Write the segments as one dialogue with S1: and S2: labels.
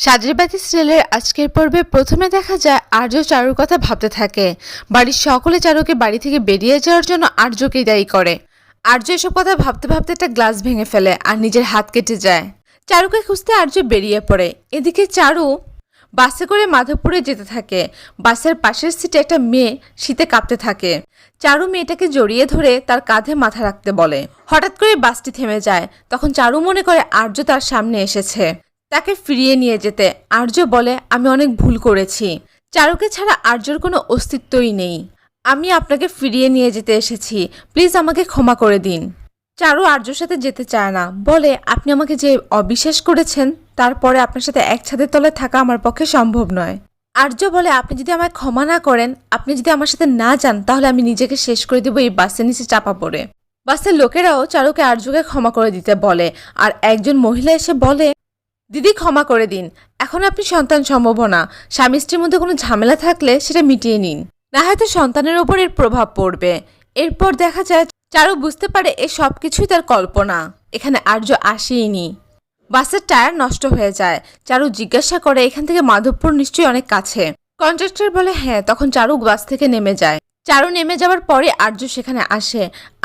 S1: সাজেবাতি সিরিয়ালের আজকের পর্বে প্রথমে দেখা যায় আর্য চারুর কথা ভাবতে থাকে। বাড়ির সকলে চারুকে বাড়ি থেকে বেরিয়ে যাওয়ার জন্য আর্যকেই দায়ী করে। আর্য এসব কথা ভাবতে ভাবতে একটা গ্লাস ভেঙে ফেলে আর নিজের হাত কেটে যায়। চারুকে খুঁজতে আর্য বেরিয়ে পড়ে। এদিকে চারু বাসে করে মাধবপুরে যেতে থাকে। বাসের পাশের সিটে একটা মেয়ে শীতে কাঁপতে থাকে। চারু মেয়েটাকে জড়িয়ে ধরে তার কাঁধে মাথা রাখতে বলে। হঠাৎ করে বাসটি থেমে যায়। তখন চারু মনে করে আর্য তার সামনে এসেছে। তাকে ফিরিয়ে নিয়ে যেতে আর্য বলে, আমি অনেক ভুল করেছি। চারুকে ছাড়া আর্যর কোনো অস্তিত্বই নেই। আমি আপনাকে ফিরিয়ে নিয়ে যেতে এসেছি। প্লিজ আমাকে ক্ষমা করে দিন। চারু আর্যর সাথে যেতে চায় না। বলে, আপনি আমাকে যে অবিশ্বাস করেছেন তারপরে আপনার সাথে এক ছাদের তলায় থাকা আমার পক্ষে সম্ভব নয়। আর্য বলে, আপনি যদি আমায় ক্ষমা না করেন, আপনি যদি আমার সাথে না যান, তাহলে আমি নিজেকে শেষ করে দেবো এই বাসের নিচে চাপা পড়ে। বাসের লোকেরাও চারুকে আর্যকে ক্ষমা করে দিতে বলে। আর একজন মহিলা এসে বলে দিদি ক্ষমা করে দিন। এখন আপনি সন্তান সম্ভব না। স্বামী স্ত্রীর মধ্যে কোনো ঝামেলা থাকলে সেটা মিটিয়ে নিন। না হয়তো সন্তানের ওপর এর প্রভাব পড়বে। এরপর দেখা যায় চারু বুঝতে পারে এ সব কিছুই তার কল্পনা। এখানে আর্য আসেইনি। বাসের টায়ার নষ্ট হয়ে যায়। চারু জিজ্ঞাসা করে, এখান থেকে মাধবপুর নিশ্চয়ই অনেক কাছে? কন্ট্রাক্টর বলে হ্যাঁ। তখন চারু বাস থেকে নেমে যায়। চারু নেমে যাওয়ার পরে আর্য সেখানে আসে।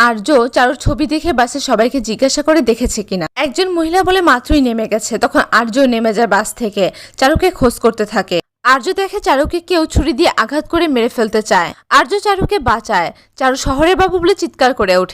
S1: আর্য চারুর ছবি দেখে বাসে সবাইকে জিজ্ঞাসা করে দেখেছে কিনা। একজন মহিলা বলে মাত্রই নেমে গেছে, তখন আর্য নেমে যায় বাস থেকে। চারুকে খোঁজ করতে থাকে। আর্য দেখে চারুকে কেউ ছুরি দিয়ে আঘাত করে মেরে ফেলতে চায়। আর্য চারুকে বাঁচায়। চারু শহরের বাবু বলে চিৎকার করে ওঠে।